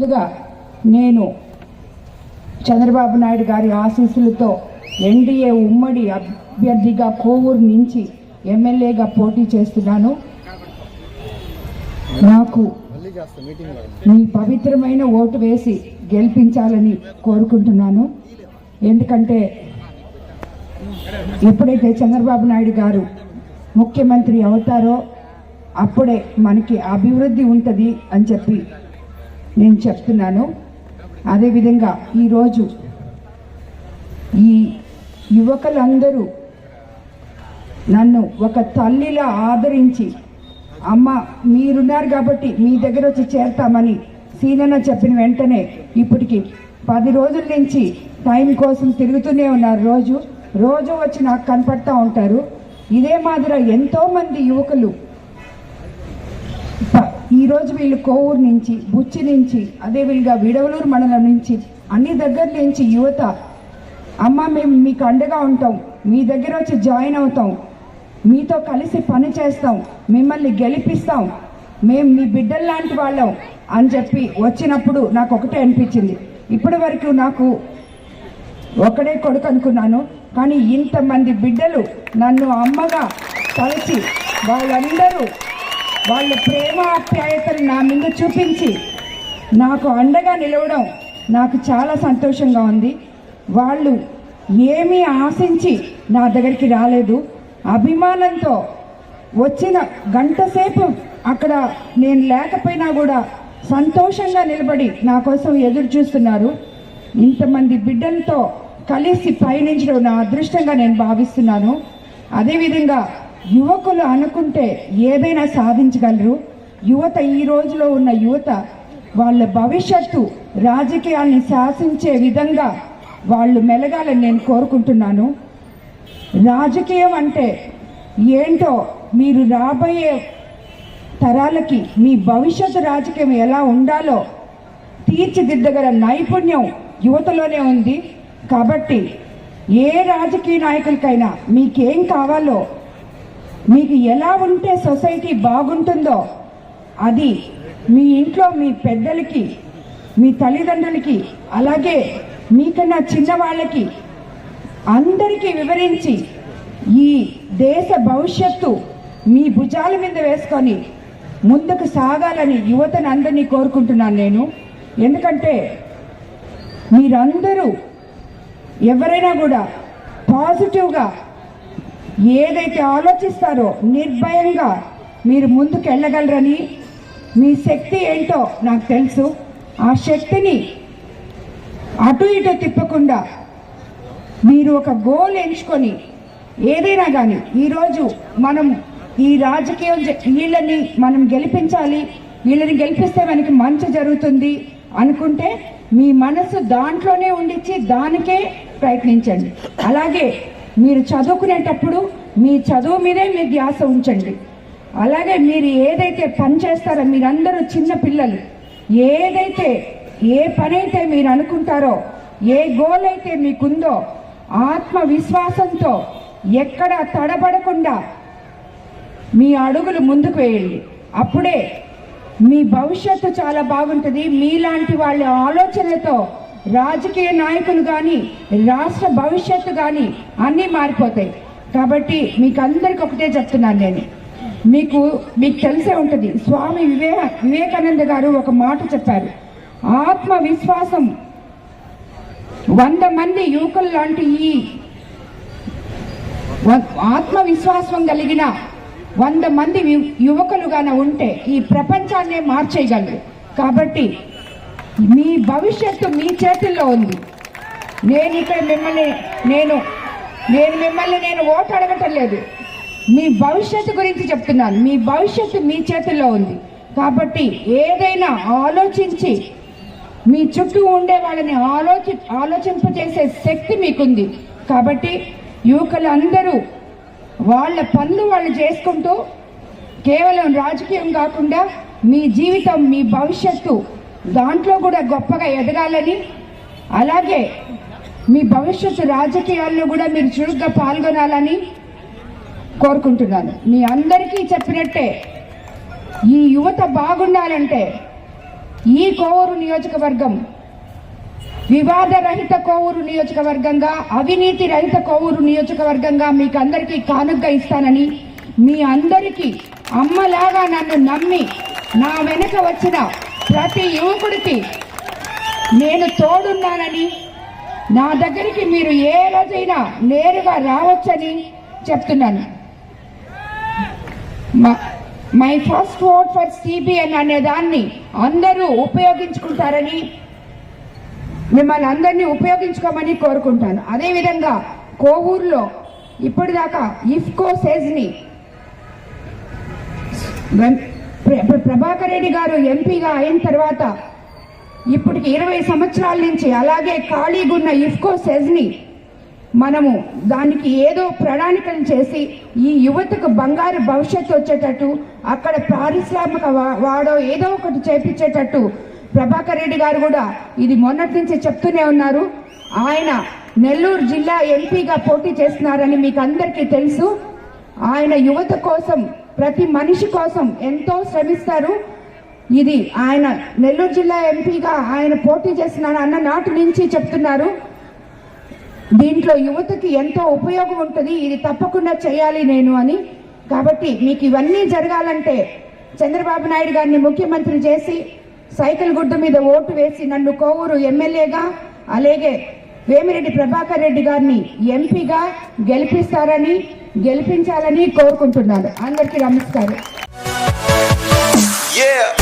ముందుగా నేను చంద్రబాబు నాయుడు గారి ఆశీస్సులతో ఎన్డీఏ ఉమ్మడి అభ్యర్థిగా కోవూరు నుంచి ఎమ్మెల్యేగా పోటీ చేస్తున్నాను. నాకు మీ పవిత్రమైన ఓటు వేసి గెలిపించాలని కోరుకుంటున్నాను. ఎందుకంటే ఎప్పుడైతే చంద్రబాబు నాయుడు గారు ముఖ్యమంత్రి అవుతారో అప్పుడే మనకి అభివృద్ధి ఉంటుంది అని చెప్పి నేను చెప్తున్నాను. అదేవిధంగా ఈరోజు ఈ యువకులందరూ నన్ను ఒక తల్లిలా ఆదరించి అమ్మ మీరున్నారు కాబట్టి మీ దగ్గర వచ్చి చేరతామని సీనన్న చెప్పిన వెంటనే ఇప్పటికి పది రోజుల నుంచి టైం కోసం తిరుగుతూనే ఉన్నారు రోజు. రోజు వచ్చి నాకు కనపడతా ఉంటారు. ఇదే మాదిరి ఎంతోమంది యువకులు ఈరోజు వీళ్ళు కోవూరు నుంచి బుచ్చి నుంచి అదే వీళ్ళుగా విడవలూరు మండలం నుంచి అన్ని దగ్గర నుంచి యువత అమ్మ మేము మీకు అండగా ఉంటాం మీ దగ్గర వచ్చి జాయిన్ అవుతాం మీతో కలిసి పని చేస్తాం మిమ్మల్ని గెలిపిస్తాం మేము మీ బిడ్డలు లాంటి వాళ్ళం అని చెప్పి వచ్చినప్పుడు నాకు ఒకటే అనిపించింది. ఇప్పటి వరకు నాకు ఒకడే కొడుకు అనుకున్నాను. కానీ ఇంతమంది బిడ్డలు నన్ను అమ్మగా కలిసి వాళ్ళందరూ వాళ్ళ ప్రేమ ఆప్యాయతలు నా మీద చూపించి నాకు అండగా నిలవడం నాకు చాలా సంతోషంగా ఉంది. వాళ్ళు ఏమీ ఆశించి నా దగ్గరికి రాలేదు. అభిమానంతో వచ్చిన గంటసేపు అక్కడ నేను లేకపోయినా కూడా సంతోషంగా నిలబడి నా కోసం ఎదురు చూస్తున్నారు. ఇంతమంది బిడ్డలతో కలిసి పయనించడం నా అదృష్టంగా నేను భావిస్తున్నాను. అదేవిధంగా యువకులు అనుకుంటే ఏదైనా సాధించగలరు? యువత ఈ రోజులో ఉన్న యువత వాళ్ళ భవిష్యత్తు రాజకీయాన్ని శాసించే విధంగా వాళ్ళు మెలగాలని నేను కోరుకుంటున్నాను. రాజకీయం అంటే ఏంటో మీరు రాబోయే తరాలకి మీ భవిష్యత్తు రాజకీయం ఎలా ఉండాలో తీర్చిదిద్దగల నైపుణ్యం యువతలోనే ఉంది. కాబట్టి ఏ రాజకీయ నాయకులకైనా మీకేం కావాలో మీకు ఎలా ఉంటే సొసైటీ బాగుంటుందో అది మీ ఇంట్లో మీ పెద్దలకి మీ తల్లిదండ్రులకి అలాగే మీకన్నా చిన్నవాళ్ళకి అందరికీ వివరించి ఈ దేశ భవిష్యత్తు మీ భుజాల మీద వేసుకొని ముందుకు సాగాలని యువతను అందరినీ కోరుకుంటున్నాను నేను. ఎందుకంటే మీరందరూ ఎవరైనా కూడా పాజిటివ్గా ఏదైతే ఆలోచిస్తారో నిర్భయంగా మీరు ముందుకు వెళ్ళగలరని మీ శక్తి ఏంటో నాకు తెలుసు. ఆ శక్తిని అటు ఇటు తిప్పకుండా మీరు ఒక గోల్ ఎంచుకొని ఏదైనా కానీ ఈరోజు మనం ఈ రాజకీయం వీళ్ళని మనం గెలిపించాలి వీళ్ళని గెలిపిస్తే మనకి మంచి జరుగుతుంది అనుకుంటే మీ మనసు దాంట్లోనే ఉండిచ్చి దానికే ప్రయత్నించండి. అలాగే మీరు చదువుకునేటప్పుడు మీ చదువు మీదే మీ ధ్యాస ఉంచండి. అలాగే మీరు ఏదైతే పని చేస్తారో మీరందరూ చిన్న పిల్లలు ఏదైతే ఏ పని అయితే మీరు అనుకుంటారో ఏ గోల్ అయితే మీకుందో ఆత్మవిశ్వాసంతో ఎక్కడ తడబడకుండా మీ అడుగులు ముందుకు వేయండి. అప్పుడే మీ భవిష్యత్తు చాలా బాగుంటుంది. మీలాంటి వాళ్ళ ఆలోచనతో రాజకీయ నాయకులు కానీ రాష్ట్ర భవిష్యత్తు కానీ అన్నీ మారిపోతాయి. కాబట్టి మీకు అందరికి ఒకటే చెప్తున్నాను నేను. మీకు మీకు తెలిసే ఉంటుంది స్వామి వివే వివేకానంద గారు ఒక మాట చెప్పారు. ఆత్మవిశ్వాసం. వంద మంది యువకులు లాంటి ఈ ఆత్మవిశ్వాసం కలిగిన వంద మంది యువకులుగానే యువకులుగాన ఉంటే ఈ ప్రపంచాన్నే మార్చేయగలరు. కాబట్టి మీ భవిష్యత్తు మీ చేతుల్లో ఉంది. నేను ఇక్కడ మిమ్మల్ని నేను నేను మిమ్మల్ని నేను ఓటు అడగటం లేదు. మీ భవిష్యత్తు గురించి చెప్తున్నాను. మీ భవిష్యత్తు మీ చేతుల్లో ఉంది. కాబట్టి ఏదైనా ఆలోచించి మీ చుట్టూ ఉండే వాళ్ళని ఆలోచి ఆలోచింపజేసే శక్తి మీకుంది. కాబట్టి యువకులందరూ వాళ్ళ పనులు వాళ్ళు చేసుకుంటూ కేవలం రాజకీయం కాకుండా మీ జీవితం మీ భవిష్యత్తు దాంట్లో కూడా గొప్పగా ఎదగాలని అలాగే మీ భవిష్యత్తు రాజకీయాల్లో కూడా మీరు చురుగ్గా పాల్గొనాలని కోరుకుంటున్నాను. మీ అందరికీ చెప్పినట్టే ఈ యువత బాగుండాలంటే ఈ కోవూరు నియోజకవర్గం వివాద రహిత కోవూరు నియోజకవర్గంగా అవినీతి రహిత కోవూరు నియోజకవర్గంగా మీకు అందరికీ కానుగ్గా ఇస్తానని మీ అందరికీ అమ్మలాగా నన్ను నమ్మి నా వెనుక వచ్చిన ప్రతి యువకుడికి నేను తోడున్నానని నా దగ్గరికి మీరు ఏ రోజైనా నేరుగా రావచ్చని చెప్తున్నాను. My first vote for CBN అనే దాన్ని అందరూ ఉపయోగించుకుంటారని మిమ్మల్ని అందరినీ ఉపయోగించుకోమని కోరుకుంటాను. అదేవిధంగా కోవూరులో ఇప్పటిదాకా ఇఫ్కో సేజ్ని ప్రభాకర్ రెడ్డి గారు ఎంపీగా అయిన తర్వాత ఇప్పటికి ఇరవై సంవత్సరాల నుంచి అలాగే ఖాళీగా ఉన్న ఇఫ్కో సెజ్ని మనము దానికి ఏదో ప్రణాళికలు చేసి ఈ యువతకు బంగారు భవిష్యత్తు వచ్చేటట్టు అక్కడ పారిశ్రామిక వాడో ఏదో ఒకటి చేపించేటట్టు ప్రభాకర్ రెడ్డి గారు కూడా ఇది మొన్నటి నుంచి చెప్తూనే ఉన్నారు. ఆయన నెల్లూరు జిల్లా ఎంపీగా పోటీ చేస్తున్నారని మీకు అందరికీ తెలుసు. ఆయన యువత కోసం ప్రతి మనిషి కోసం ఎంతో శ్రమిస్తారు. ఇది ఆయన నెల్లూరు జిల్లా ఎంపీగా ఆయన పోటీ చేస్తున్నాను అన్న నాటి నుంచి చెప్తున్నారు. దీంట్లో యువతకి ఎంతో ఉపయోగం ఉంటుంది. ఇది తప్పకుండా చేయాలి నేను అని. కాబట్టి మీకు ఇవన్నీ జరగాలంటే చంద్రబాబు నాయుడు గారిని ముఖ్యమంత్రి చేసి సైకిల్ గుడ్డ మీద ఓటు వేసి నన్ను కోవూరు ఎమ్మెల్యేగా అలాగే వేమిరెడ్డి ప్రభాకర్ రెడ్డి గారిని ఎంపీగా గెలిపిస్తారని గెలిపించాలని కోరుకుంటున్నాను అందరికీ నమస్కారం Yeah.